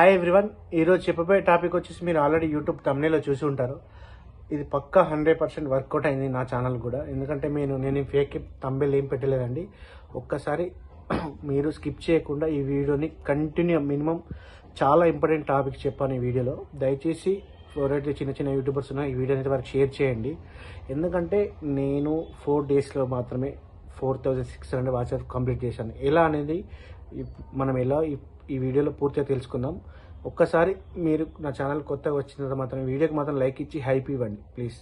Hi everyone ఈరోజు చెప్పబోయే topic వచ్చేసి మీరు ఆల్రెడీ యూట్యూబ్ తమ్నేలో చూసి ఉంటారు. ఇది పక్కా హండ్రెడ్ పర్సెంట్ వర్కౌట్ అయింది నా ఛానల్ కూడా. ఎందుకంటే నేను నేను ఫేక్ తమ్బేలు ఏం పెట్టలేదండి. ఒక్కసారి మీరు స్కిప్ చేయకుండా ఈ వీడియోని కంటిన్యూ మినిమం చాలా ఇంపార్టెంట్ టాపిక్ చెప్పాను ఈ వీడియోలో. దయచేసి ఎవరైతే చిన్న చిన్న యూట్యూబర్స్ ఉన్నాయో ఈ వీడియో అనేది వారికి షేర్ చేయండి. ఎందుకంటే నేను ఫోర్ డేస్లో మాత్రమే four thousand six hundred watch complete చేశాను. ఎలా అనేది మనం ఎలా ఈ- వీడియోలో పూర్తిగా తెలుసుకుందాం. ఒక్కసారి మీరు నా ఛానల్ కొత్తగా వచ్చిన తర్వాత మాత్రం వీడియోకి మాత్రం లైక్ ఇచ్చి హైప్ ఇవ్వండి ప్లీజ్.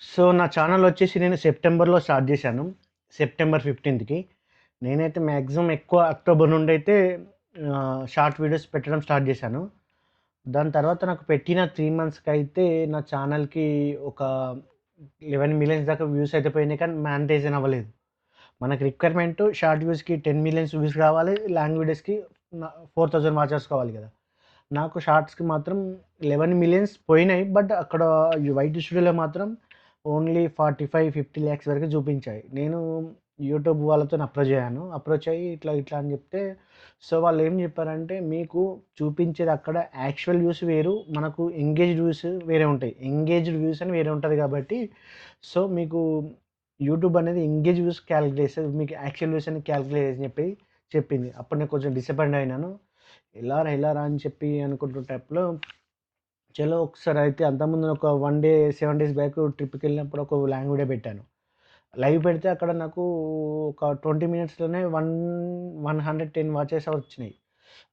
సో నా ఛానల్ వచ్చేసి నేను సెప్టెంబర్లో స్టార్ట్ చేశాను సెప్టెంబర్ ఫిఫ్టీన్త్కి. నేనైతే మ్యాక్సిమం ఎక్కువ అక్టోబర్ నుండి అయితే షార్ట్ వీడియోస్ పెట్టడం స్టార్ట్ చేశాను. దాని తర్వాత నాకు పెట్టిన త్రీ మంత్స్కి అయితే నా ఛానల్కి ఒక లెవెన్ మిలియన్స్ దాకా వ్యూస్ అయితే పోయినాయి కానీ మ్యానిటైజన్ అవ్వలేదు. మనకి రిక్వైర్మెంట్ షార్ట్ వ్యూస్కి టెన్ మిలియన్స్ వ్యూస్ కావాలి లాంగ్ వీడియోస్కి ఫోర్ థౌజండ్ వాచర్స్ కావాలి కదా. నాకు షార్ట్స్కి మాత్రం లెవెన్ మిలియన్స్ పోయినాయి బట్ అక్కడ వైట్ స్టూడియోలో మాత్రం only forty five fifty lakhs వరకు చూపించాయి. నేను యూట్యూబ్ వాళ్ళతో అప్రోచ్ అయ్యాను. అప్రోచ్ అయ్యి ఇట్లా ఇట్లా అని చెప్తే సో వాళ్ళు ఏం చెప్పారంటే మీకు చూపించేది అక్కడ యాక్చువల్ వ్యూస్ వేరు మనకు ఎంగేజ్డ్ వ్యూస్ వేరే ఉంటాయి. ఎంగేజ్డ్ వ్యూస్ అని వేరే ఉంటుంది కాబట్టి సో మీకు యూట్యూబ్ అనేది ఎంగేజ్ వ్యూస్ క్యాలిక్యులేట్ చేస్తుంది మీకు యాక్చువల్ వ్యూస్ అని క్యాలిక్యులేట్ అని చెప్పి చెప్పింది. అప్పుడు నేను కొంచెం డిసప్పాయింట్ అయినాను. ఎలారా ఎలా అని చెప్పి అనుకుంటున్న టైప్లో చలో ఒకసారి అయితే అంతకుముందు ఒక one day seven days back ట్రిప్కి వెళ్ళినప్పుడు ఒక లాంగ్వేజ్ పెట్టాను. లైవ్ పెడితే అక్కడ నాకు ఒక twenty మినిట్స్లోనే one one hundred ten watches వచ్చినాయి.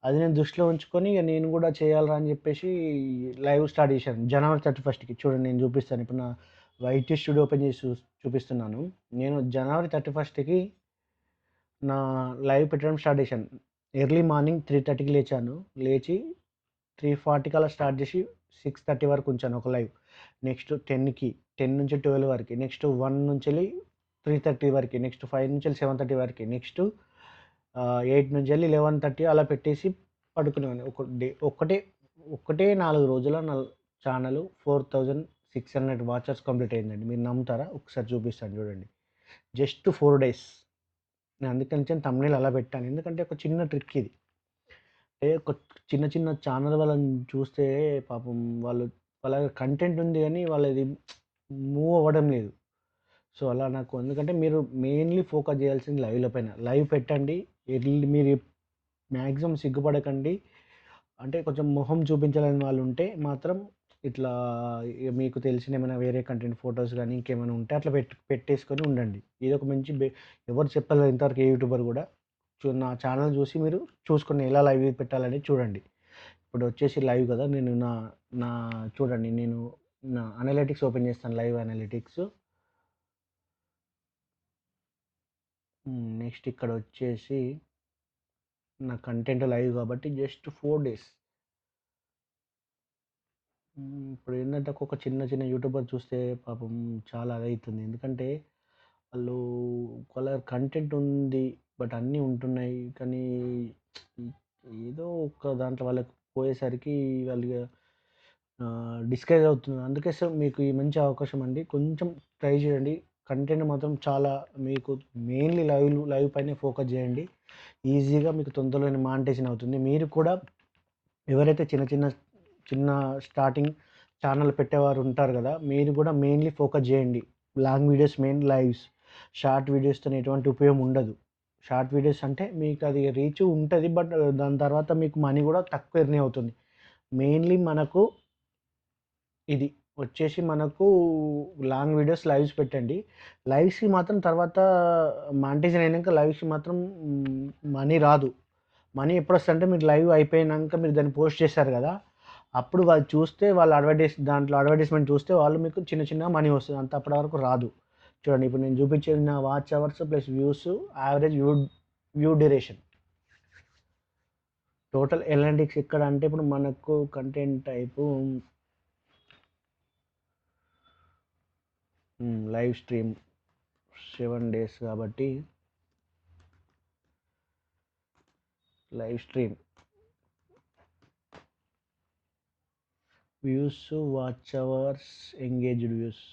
అది నేను దృష్టిలో ఉంచుకొని ఇక నేను కూడా చేయాలరా అని చెప్పేసి లైవ్ స్టార్ట్ చేశాను. జనవరి థర్టీ ఫస్ట్కి చూడండి నేను చూపిస్తాను. ఇప్పుడు నా వైటీ స్టూడియో ఓపెన్ చేసి చూ చూపిస్తున్నాను. నేను జనవరి థర్టీ ఫస్ట్కి నా లైవ్ పెట్టడం స్టార్ట్ చేశాను. ఎర్లీ మార్నింగ్ త్రీ థర్టీకి లేచాను. లేచి త్రీ ఫార్టీకి అలా స్టార్ట్ చేసి సిక్స్ థర్టీ వరకు ఉంచాను ఒక లైవ్. నెక్స్ట్ టెన్కి టెన్ నుంచి ట్వెల్వ్ వరకు నెక్స్ట్ వన్ నుంచి వెళ్ళి త్రీ థర్టీ వరకు నెక్స్ట్ ఫైవ్ నుంచి వెళ్ళి సెవెన్ థర్టీ వరకు నెక్స్ట్ ఎయిట్ నుంచి వెళ్ళి లెవెన్ థర్టీ అలా పెట్టేసి పడుకునేవాడిని. ఒక డే ఒక్కటే ఒక్కటే నాలుగు రోజుల నా channel four thousand six hundred watchers complete అయిందండి. మీరు నమ్ముతారా? ఒకసారి చూపిస్తాను చూడండి. Just four days. నేను అందుకని తమ్నేల్ అలా పెట్టాను. ఎందుకంటే ఒక చిన్న ట్రిక్ ఇది. అంటే ఒక చిన్న చిన్న ఛానల్ వాళ్ళని చూస్తే పాపం వాళ్ళు వాళ్ళ కంటెంట్ ఉంది కానీ వాళ్ళది మూవ్ అవ్వడం లేదు. సో అలా నాకు ఎందుకంటే మీరు మెయిన్లీ ఫోకస్ చేయాల్సింది లైవ్ల పైన. లైవ్ పెట్టండి. ఎర్లీ మీరు మ్యాక్సిమం సిగ్గుపడకండి. అంటే కొంచెం మొహం చూపించాలని వాళ్ళు ఉంటే మాత్రం ఇట్లా మీకు తెలిసిన ఏమైనా వేరే కంటెంట్ ఫొటోస్ కానీ ఇంకేమైనా ఉంటే అట్లా పెట్టు పెట్టేసుకొని ఉండండి. ఇది ఒక మంచి ఎవరు చెప్పలేదు ఇంతవరకు ఏ యూట్యూబర్ కూడా. చూ నా ఛానల్ చూసి మీరు చూసుకొని ఎలా లైవ్ పెట్టాలని చూడండి. ఇప్పుడు వచ్చేసి లైవ్ కదా నేను నా నా చూడండి నేను నా అనలిటిక్స్ ఓపెన్ చేస్తాను లైవ్ అనలిటిక్స్ నెక్స్ట్ ఇక్కడ వచ్చేసి నా కంటెంట్ లైవ్ కాబట్టి జస్ట్ ఫోర్ డేస్. ఇప్పుడు ఏంటంటే ఒక చిన్న చిన్న యూట్యూబర్ చూస్తే పాపం చాలా అదవుతుంది ఎందుకంటే వాళ్ళు వాళ్ళ కంటెంట్ ఉంది బట్ అన్నీ ఉంటున్నాయి. కానీ ఏదో ఒక దాంట్లో వాళ్ళకి పోయేసరికి వాళ్ళు డిస్కరేజ్ అవుతుంది అందుకే మీకు ఈ మంచి అవకాశం అండి. కొంచెం ట్రై చేయండి. కంటెంట్ మాత్రం చాలా మీకు మెయిన్లీ లైవ్ లైవ్ పైనే ఫోకస్ చేయండి. ఈజీగా మీకు తొందరలోనే మానిటేషన్ అవుతుంది. మీరు కూడా ఎవరైతే చిన్న చిన్న చిన్న స్టార్టింగ్ ఛానల్ పెట్టేవారు ఉంటారు కదా మీరు కూడా మెయిన్లీ ఫోకస్ చేయండి. Long videos main lives short వీడియోస్తో ఎటువంటి ఉపయోగం ఉండదు. షార్ట్ వీడియోస్ అంటే మీకు అది రీచ్ ఉంటుంది బట్ దాని తర్వాత మీకు మనీ కూడా తక్కువ ఎర్నీ అవుతుంది. మెయిన్లీ మనకు ఇది వచ్చేసి మనకు లాంగ్ వీడియోస్ లైవ్స్ పెట్టండి. లైవ్స్కి మాత్రం తర్వాత మాంటేజన్ అయినాక లైవ్స్కి మాత్రం మనీ రాదు. మనీ ఎప్పుడు వస్తుందంటే మీరు లైవ్ అయిపోయినాక మీరు దాన్ని పోస్ట్ చేశారు కదా అప్పుడు వాళ్ళు చూస్తే వాళ్ళు అడ్వర్టైజ్ దాంట్లో అడ్వర్టైజ్మెంట్ చూస్తే వాళ్ళు మీకు చిన్న చిన్న మనీ వస్తుంది. అంత అప్పటి వరకు రాదు. చూడండి ఇప్పుడు నేను చూపించిన watch hours plus views average view view duration total analytics ఇక్కడ అంటే ఇప్పుడు మనకు content type live stream seven days కాబట్టి live stream views watch hours engaged views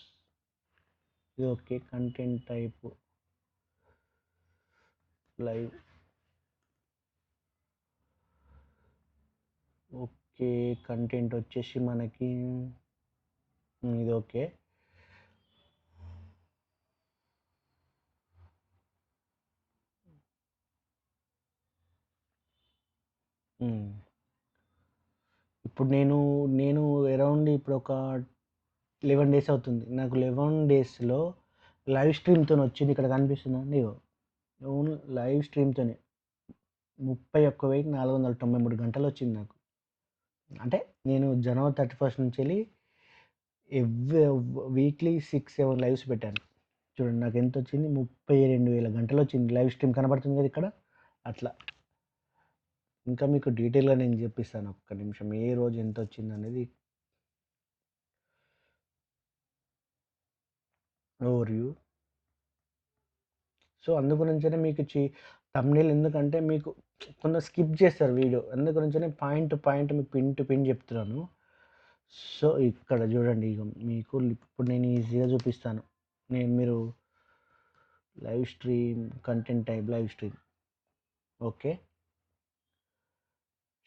ఇది okay content type live okay content వచ్చేసి మనకి ఇది ఓకే Mm. ఇప్పుడు నేను నేను అరౌండ్ ఇప్పుడు ఒక లెవెన్ డేస్ అవుతుంది. నాకు లెవెన్ డేస్లో లైవ్ స్ట్రీమ్తో వచ్చింది. ఇక్కడ కనిపిస్తుందా. అండి ఓన్లీ లైవ్ స్ట్రీమ్తోనే ముప్పై ఒక్క వెయ్యి నాలుగు వందల తొంభై మూడు గంటలు వచ్చింది నాకు. అంటే నేను జనవరి థర్టీ ఫస్ట్ నుంచి వెళ్ళి every weekly six seven lives పెట్టాను. చూడండి నాకు ఎంత వచ్చింది? ముప్పై రెండు వేల గంటలు వచ్చింది. లైవ్ స్ట్రీమ్ కనబడుతుంది కదా ఇక్కడ. అట్లా. ఇంకా మీకు డీటెయిల్గా నేను చెప్పిస్తాను ఒక్క నిమిషం. ఏ రోజు ఎంత వచ్చింది అనేది. ఓవర్వ్యూ సో అందు గురించనే మీకు చి తమ్నేల్ ఎందుకంటే మీకు కొంత స్కిప్ చేస్తారు వీడియో. అందు గురించనే పాయింట్ పాయింట్ మీకు పిన్ టు పిన్ చెప్తున్నాను. సో ఇక్కడ చూడండి ఇక మీకు ఇప్పుడు నేను ఈజీగా చూపిస్తాను. నేను మీరు live stream content type live stream. Okay?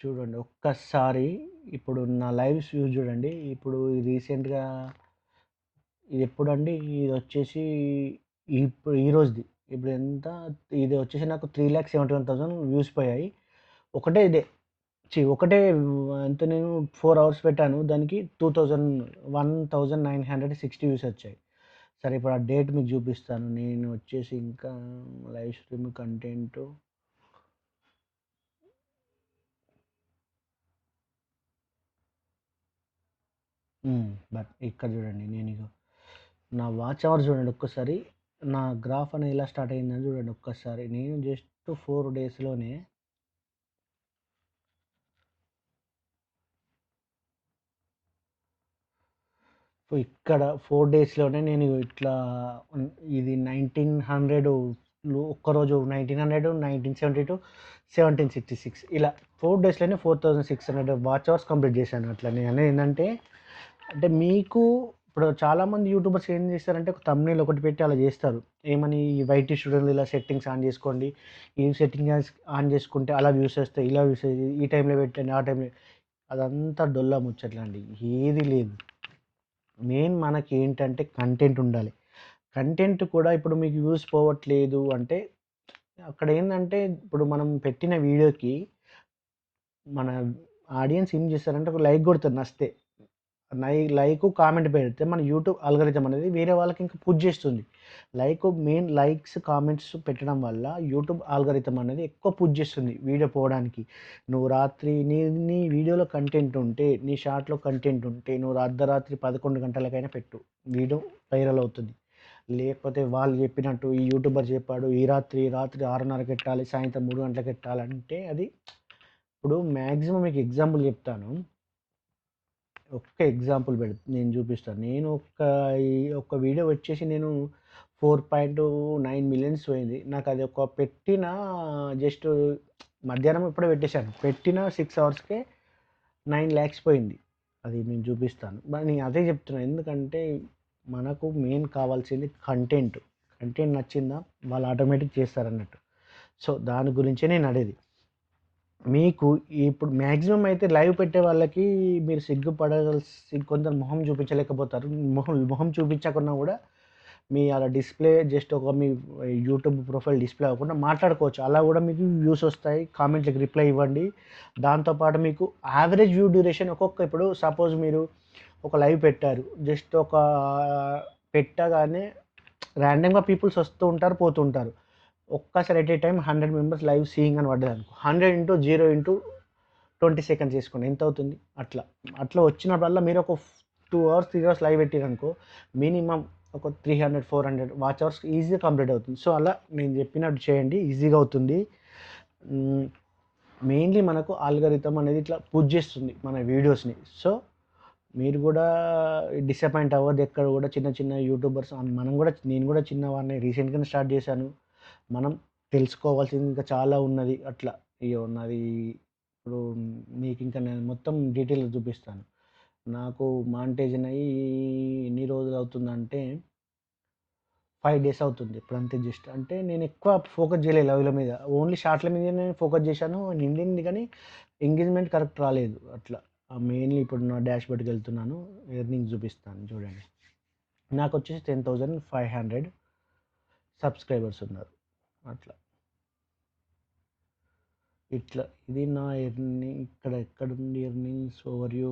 చూడండి. ఒక్కసారి ఇప్పుడు నా లైవ్ వ్యూ చూడండి. ఇప్పుడు రీసెంట్గా ఇది ఎప్పుడండి? ఇది వచ్చేసి ఇప్పుడు ఈ రోజుది. ఇప్పుడు ఎంత? ఇది వచ్చేసి నాకు three lakhs seventy one thousand views పోయాయి. ఒకటే ఇదే. చి ఒకటే ఎంత నేను ఫోర్ అవర్స్ పెట్టాను. దానికి two thousand one thousand nine hundred sixty views వచ్చాయి. సరే ఇప్పుడు ఆ డేట్ మీకు చూపిస్తాను. నేను వచ్చేసి ఇంకా live stream content Hmm, but ఇక్కడ చూడండి నేను ఇక నా వాచ్ అవర్ చూడండి ఒక్కసారి. నా గ్రాఫ్ అనేది ఎలా స్టార్ట్ అయిందని చూడండి ఒక్కసారి. నేను జస్ట్ ఫోర్ డేస్లోనే ఇక్కడ ఫోర్ డేస్లోనే నేను ఇట్లా ఇది నైన్టీన్ హండ్రెడ్ ఒక్కరోజు nineteen hundred nineteen seventy two seventeen sixty six ఇలా ఫోర్ డేస్లోనే four thousand six hundred watch hours complete చేశాను అట్లా. నేను అనేది ఏంటంటే అంటే మీకు ఇప్పుడు చాలామంది యూట్యూబర్స్ ఏం చేస్తారంటే ఒక తమ్నేల్ ఒకటి పెట్టి అలా చేస్తారు. ఏమని వైట్ స్టూడెంట్ ఇలా సెట్టింగ్స్ ఆన్ చేసుకోండి ఈ సెట్టింగ్ ఆన్ చేసుకుంటే అలా వ్యూస్ వస్తాయి ఇలా వ్యూస్ ఈ టైంలో పెట్టండి ఆ టైంలో అదంతా డొల్లా ముచ్చట్లండి ఏది లేదు. మెయిన్ మనకి ఏంటంటే కంటెంట్ ఉండాలి. కంటెంట్ కూడా ఇప్పుడు మీకు వ్యూస్ పోవట్లేదు అంటే అక్కడ ఏంటంటే ఇప్పుడు మనం పెట్టిన వీడియోకి మన ఆడియన్స్ ఏం చేస్తారంటే ఒక లైక్ కొడతారు నస్తే లై లైక్ కామెంట్ పెడితే మన యూట్యూబ్ అల్గరిథం అనేది వేరే వాళ్ళకి ఇంకా పూజ చేస్తుంది. లైక్ మెయిన్ లైక్స్ కామెంట్స్ పెట్టడం వల్ల యూట్యూబ్ ఆల్గరిథం అనేది ఎక్కువ పూజ చేస్తుంది వీడియో పోవడానికి. నువ్వు రాత్రి నీ నీ వీడియోలో కంటెంట్ ఉంటే నీ షార్ట్లో కంటెంట్ ఉంటే నువ్వు అర్ధరాత్రి పదకొండు గంటలకైనా పెట్టు. వీడియో వైరల్ అవుతుంది. లేకపోతే వాళ్ళు చెప్పినట్టు ఈ యూట్యూబర్ చెప్పాడు ఈ రాత్రి రాత్రి ఆరున్నరకి పెట్టాలి సాయంత్రం మూడు గంటలకు పెట్టాలంటే అది ఇప్పుడు మ్యాక్సిమం మీకు ఎగ్జాంపుల్ చెప్తాను. ఒక్క ఎగ్జాంపుల్ పెడ నేను చూపిస్తాను నేను ఒక్క ఈ ఒక్క వీడియో వచ్చేసి నేను ఫోర్ పాయింట్ నైన్ మిలియన్స్ పోయింది. నాకు అది ఒక పెట్టిన జస్ట్ మధ్యాహ్నం ఇప్పుడే పెట్టేశాను. పెట్టిన సిక్స్ అవర్స్కే నైన్ ల్యాక్స్ పోయింది. అది నేను చూపిస్తాను. మరి నేను అదే చెప్తున్నాను ఎందుకంటే మనకు మెయిన్ కావాల్సింది కంటెంట్. కంటెంట్ నచ్చిందా? వాళ్ళు ఆటోమేటిక్ చేస్తారన్నట్టు. సో దాని గురించే నేను అడేది. మీకు ఇప్పుడు మ్యాక్సిమం అయితే లైవ్ పెట్టే వాళ్ళకి మీరు సిగ్గుపడాల్సి కొందరు మొహం చూపించలేకపోతారు. మొహం మొహం చూపించకుండా కూడా మీ అలా డిస్ప్లే జస్ట్ ఒక మీ యూట్యూబ్ ప్రొఫైల్ డిస్ప్లే అవ్వకుండా మాట్లాడుకోవచ్చు. అలా కూడా మీకు వ్యూస్ వస్తాయి. కామెంట్లకు రిప్లై ఇవ్వండి. దాంతోపాటు మీకు యావరేజ్ వ్యూ డ్యూరేషన్ ఒక్కొక్క ఇప్పుడు సపోజ్ మీరు ఒక లైవ్ పెట్టారు. జస్ట్ ఒక పెట్టగానే ర్యాండమ్గా పీపుల్స్ వస్తూ ఉంటారు పోతుంటారు ఒక్కసారి at a time hundred members live seeing అని పడ్డది అనుకో. Hundred into zero into twenty seconds చేసుకోండి. ఎంత అవుతుంది? అట్లా. అట్లా వచ్చినప్పుడల్లా మీరు ఒక two hours three hours live పెట్టారనుకో minimum ఒక three hundred four hundred watch hours ఈజీగా కంప్లీట్ అవుతుంది. సో అలా నేను చెప్పినట్టు చేయండి. ఈజీగా అవుతుంది. మెయిన్లీ మనకు ఆల్గరితం అనేది ఇట్లా పూజ చేస్తుంది మన వీడియోస్ని సో మీరు కూడా డిసప్పాయింట్ అవ్వద్దు. ఎక్కడ కూడా చిన్న చిన్న యూట్యూబర్స్ మనం కూడా నేను కూడా చిన్నవాడిని. రీసెంట్గానే స్టార్ట్ చేశాను. మనం తెలుసుకోవాల్సింది ఇంకా చాలా ఉన్నది అట్లా. ఇక ఉన్నది ఇప్పుడు మీకు ఇంకా నేను మొత్తం డీటెయిల్ చూపిస్తాను. నాకు మాంటేజన్ అయ్యి ఎన్ని రోజులు అవుతుందంటే ఫైవ్ డేస్ అవుతుంది ఇప్పుడు అంతే జస్ట్. అంటే నేను ఎక్కువ ఫోకస్ చేయలేదు లవ్ల మీద. ఓన్లీ షార్ట్ల మీద నేను ఫోకస్ చేశాను. నిండింది కానీ ఎంగేజ్మెంట్ కరెక్ట్ రాలేదు అట్లా. మెయిన్లీ ఇప్పుడు నా డాష్ బోర్డ్కి వెళ్తున్నాను. ఎర్నింగ్ చూపిస్తాను చూడండి. నాకు వచ్చేసి ten thousand five hundred subscribers ఉన్నారు. అట్లా. ఇట్లా. ఇది నా ఎర్నింగ్. ఇక్కడ ఎక్కడుంది ఎర్నింగ్స్? ఓవర్ యూ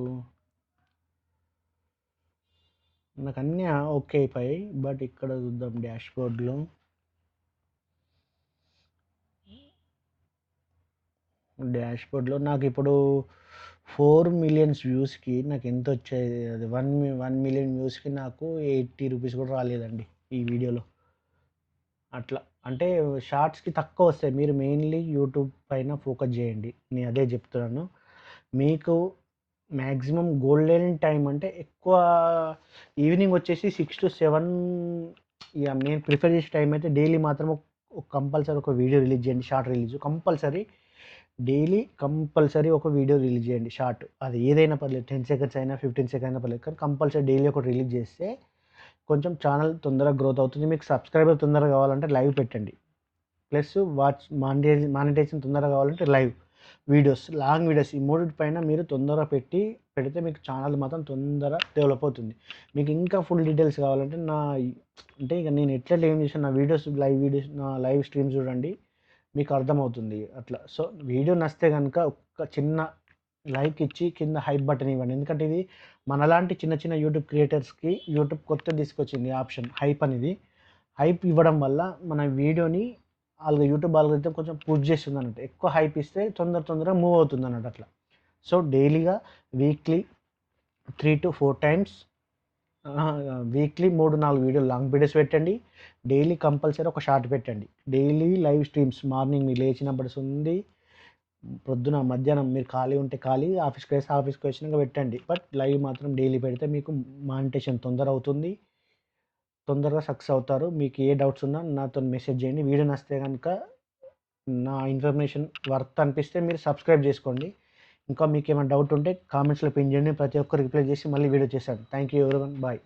నాకు అన్నీ ఓకే అయిపోయాయి. బట్ ఇక్కడ చూద్దాం డాష్ బోర్డ్లో డాష్ బోర్డ్లో నాకు ఇప్పుడు ఫోర్ మిలియన్స్ వ్యూస్కి నాకు ఎంత వచ్చాయి అది వన్ వన్ మిలియన్ వ్యూస్కి నాకు ఎయిటీ రూపీస్ కూడా రాలేదండి ఈ వీడియోలో. అట్లా. అంటే షార్ట్స్కి తక్కువ వస్తాయి. మీరు మెయిన్లీ యూట్యూబ్ పైన ఫోకస్ చేయండి. నేను అదే చెప్తున్నాను. మీకు మ్యాక్సిమం గోల్డెన్ టైం అంటే ఎక్కువ ఈవినింగ్ వచ్చేసి సిక్స్ టు సెవెన్ ఇక నేను ప్రిఫర్ చేసే టైం అయితే డైలీ మాత్రం కంపల్సరీ ఒక వీడియో రిలీజ్ చేయండి. Short release compulsory daily compulsory ఒక వీడియో రిలీజ్ చేయండి. షార్ట్. అది ఏదైనా పర్లేదు. టెన్ సెకండ్స్ అయినా ఫిఫ్టీన్ సెకండ్స్ అయినా పర్లేదు. కానీ కంపల్సరీ డైలీ ఒకటి రిలీజ్ చేస్తే కొంచెం ఛానల్ తొందరగా గ్రోత్ అవుతుంది. మీకు సబ్స్క్రైబర్ తొందరగా కావాలంటే లైవ్ పెట్టండి. ప్లస్ వాచ్ మానిటైజ్ మానిటైజేషన్ తొందరగా కావాలంటే లైవ్ వీడియోస్ లాంగ్ వీడియోస్ ఈ మూడింటి పైన మీరు తొందరగా పెట్టి పెడితే మీకు ఛానల్ మాత్రం తొందరగా డెవలప్ అవుతుంది. మీకు ఇంకా ఫుల్ డీటెయిల్స్ కావాలంటే నా అంటే ఇక నేను ఎట్లా ఏం చేసాను నా వీడియోస్ లైవ్ వీడియోస్ నా లైవ్ స్ట్రీమ్ చూడండి మీకు అర్థమవుతుంది అట్లా. సో వీడియో నచ్చితే కనుక ఒక చిన్న లైక్ ఇచ్చి కింద హైప్ బటన్ ఇవ్వండి. ఎందుకంటే ఇది మనలాంటి చిన్న చిన్న యూట్యూబ్ క్రియేటర్స్కి యూట్యూబ్ కొత్త తీసుకొచ్చింది ఆప్షన్ హైప్ అనేది. హైప్ ఇవ్వడం వల్ల మన వీడియోని వాళ్ళ యూట్యూబ్ ఆల్గరిథం కొంచెం పుష్ చేస్తుంది అన్నట్టు ఎక్కువ హైప్ ఇస్తే తొందర తొందరగా మూవ్ అవుతుంది అన్నట్టు అట్లా. So డైలీగా weekly three to four times weekly మూడు నాలుగు వీడియోలు లాంగ్ వీడియోస్ పెట్టండి. డైలీ కంపల్సరీ ఒక షార్ట్ పెట్టండి. డైలీ లైవ్ స్ట్రీమ్స్ మార్నింగ్ మీరు లేచినప్పటి ఉంది ప్రొద్దున మధ్యాహ్నం మీరు ఖాళీ ఉంటే ఖాళీ ఆఫీస్కి వేసి ఆఫీస్కి వచ్చినాక పెట్టండి. బట్ లైవ్ మాత్రం డైలీ పెడితే మీకు మానిటేషన్ తొందర అవుతుంది. తొందరగా సక్సెస్ అవుతారు. మీకు ఏ డౌట్స్ ఉన్నా నాతో మెసేజ్ చేయండి. వీడియో నచ్చితే కనుక నా ఇన్ఫర్మేషన్ వర్త్ అనిపిస్తే మీరు సబ్స్క్రైబ్ చేసుకోండి. ఇంకా మీకు ఏమైనా డౌట్ ఉంటే కామెంట్స్లో పిన్ చేయండి. ప్రతి ఒక్కరు రిప్లై చేసి మళ్ళీ వీడియో చేశాను థ్యాంక్ యూ ఎవరి బాయ్.